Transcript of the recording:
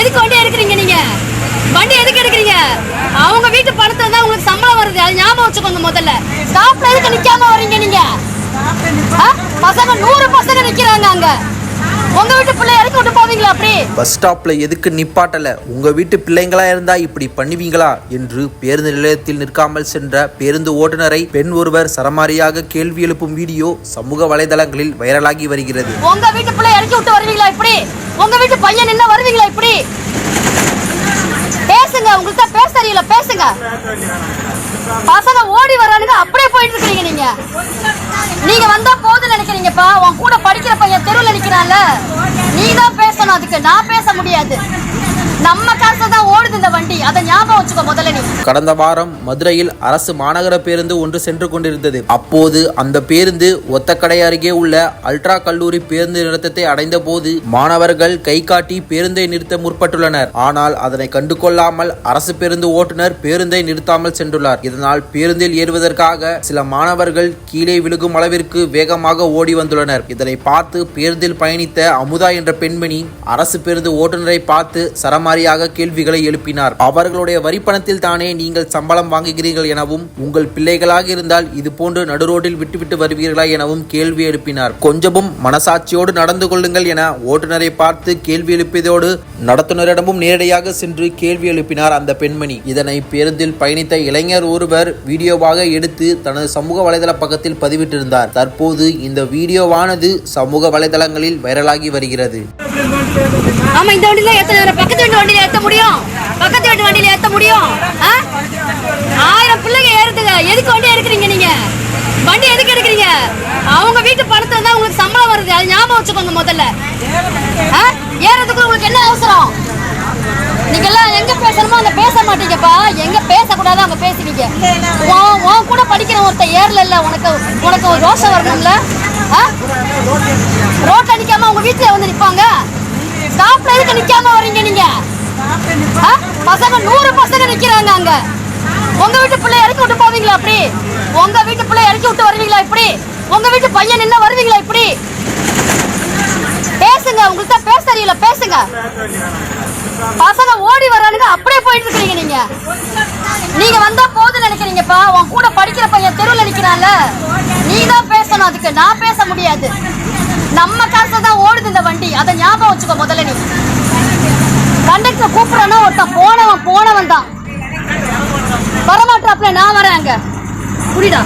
எதுக்கு வண்டி எடுக்கிறீங்க நீங்க? வண்டி எதுக்கு எடுக்கிறீங்க? அவங்க வீட்டு பணத்துல தான் உங்களுக்கு சம்பளம் வருது. அது ஞாபகம் வச்சுக்கோங்க முதல்ல. ஸ்டாப்ல எதுக்கு நிக்காம வர்றீங்க நீங்க? பசங்க நூறு பசங்க நிக்கிறாங்க அங்க. உங்க வீட்டு பிள்ளை இறக்கி விட்டு போவீங்களா அப்படி? பஸ் ஸ்டாப்ல எதுக்கு நிப்பாட்டல? உங்க வீட்டு பிள்ளைங்களா இருந்தா இப்படி பண்ணுவீங்களா? என்று பேருந்து நிலையத்தில் நிற்காமல் சென்ற பேருந்து ஓட்டுநரை பெண் ஒருவர் சரமாரியாக கேள்வி எழுப்பும் வீடியோ சமூக வலைதளங்களில் வைரலாகி வருகிறது. உங்க வீட்டு பிள்ளை இறக்கி விட்டு வருவீங்களா இப்படி? உங்க வீட்டு பையன் என்ன வருவீங்களா இப்படி? பேசுங்க உங்களுக்கு தான் பேச தெரியல பேசுங்க. பசங்க ஓடி வரானுங்க அப்படியே போயிட்டு இருக்கீங்க நீங்க. நீங்க வந்தா போதும் நினைக்கிறீங்கப்பா உன் கூட படிக்கிற பையன் தெருவில் நிக்கிறான்ல. நீ தான் பேசணும் அதுக்கு நான் பேச முடியாது. நம்ம காசு தான் ஓடுது இந்த வண்டி. அதை ஞாபகம் வச்சுக்கோ முதல்ல நீ. கடந்த வாரம் மதுரையில் அரசு மாநகர பேருந்து ஒன்று சென்று கொண்டிருந்தது. அப்போது அந்த பேருந்து ஒத்தக்கடை அருகே உள்ள அல்ட்ரா கல்லூரி பேருந்து நிறுத்தத்தை அடைந்த போது மாணவர்கள் கை காட்டி பேருந்தை நிறுத்த முற்பட்டுள்ளனர். ஆனால் அதனை கண்டுகொள்ளாமல் அரசு பேருந்து ஓட்டுநர் பேருந்தை நிறுத்தாமல் சென்றுள்ளார். இதனால் பேருந்தில் ஏறுவதற்காக சில மாணவர்கள் கீழே விழுகும் அளவிற்கு வேகமாக ஓடி வந்துள்ளனர். இதனை பார்த்து பேருந்தில் பயணித்த அமுதா என்ற பெண்மணி அரசு பேருந்து ஓட்டுநரை பார்த்து சரமாரியாக கேள்விகளை எழுப்பினார். அவர்களுடைய வரிப்பணத்தில் தானே நீங்கள் சம்பளம் வாங்குகிறீர்கள் எனவும் உங்கள் பிள்ளைகளாக இருந்தால் இது போன்று நடுரோட்டில் விட்டுவிட்டு வருவீர்களா எனவும் கேள்வி எழுப்பினார். கொஞ்சமும் மனசாட்சியோடு நடந்து கொள்ளுங்கள் என ஓட்டுநரை பார்த்து கேள்வி எழுப்பியதோடு நடத்துனரிடமும் நேரடியாக சென்று கேள்வி எழுப்பினார் அந்த பெண்மணி. இதனை பேருந்தில் பயணித்த இளைஞர் ஒருவர் வீடியோவாக எடுத்து தனது சமூக வலைதள பக்கத்தில் பதிவிட்டிருந்தார். தற்போது இந்த வீடியோவானது சமூக வலைதளங்களில் வைரலாகி வருகிறது. ஆமா இந்த வண்டியில ஏத்த பக்கத்து வண்டியில ஏத்த முடியும். பக்கத்து வீட்டு வண்டியில ஏத்த முடியும் ஆ? ஆயிரம் பிள்ளைங்க ஏறுதுங்க எதுக்கு வண்டி எடுக்கிறீங்க நீங்க வண்டி எதுக்கு எடுக்கிறீங்க அவங்க வீட்டு பணத்துல தான் உங்களுக்கு சம்பளம் வருது. அது ஞாபகம் வச்சுக்கோங்க முதல்ல. ஆ? ஏறதுக்கு உங்களுக்கு என்ன அவசரம்? நீங்க எல்லாம் எங்க பேசணுமோ அங்க பேச மாட்டீங்கப்பா. எங்க பேசக்கூடாது அங்க பேசுவீங்க. உன் உன் கூட படிக்கிற ஒருத்தன் ஏறல இல்ல. உனக்கு உனக்கு ஒரு ரோஷம் வரணும்ல. ஆ? ரோட்ல நிக்காம உங்க வீட்டுல வந்து நிப்பாங்க. ஸ்டாப்ல எதுக்கு நிக்காம வர்றீங்க நீங்க? ஆ? பசங்க நூறு பசங்க நிக்கிறாங்க அங்க. உங்க வீட்டு பிள்ளை இறக்கி விட்டு போவீங்களா அப்படி? உங்க வீட்டு பிள்ளை இறக்கி விட்டு வருவீங்களா இப்படி? உங்க வீட்டு பையன் என்ன வருவீங்களா இப்படி? பேசுங்க உங்களுக்கு பேச தெரியல பேசுங்க. பசங்க ஓடி வரானுங்க அப்படியே போயிட்டு இருக்கீங்க நீங்க. நீங்க வந்தா போதும் நினைக்கிறீங்கப்பா. உன் கூட படிக்கிற பையன் தெருவில் நிக்கிறான்ல. நீ தான் பேசணும் அதுக்கு. நான் பேச முடியாது. நம்ம காசு தான் ஓடுது இந்த வண்டி. அதை ஞாபகம் வச்சுக்கோ முதல்ல நீ. கண்டக்டர் கூப்பிடறானா ஒருத்தன் போனவன் போனவன் தான் வரமாட்டாப்புல நான் வரேன் அங்க. புரியுதா?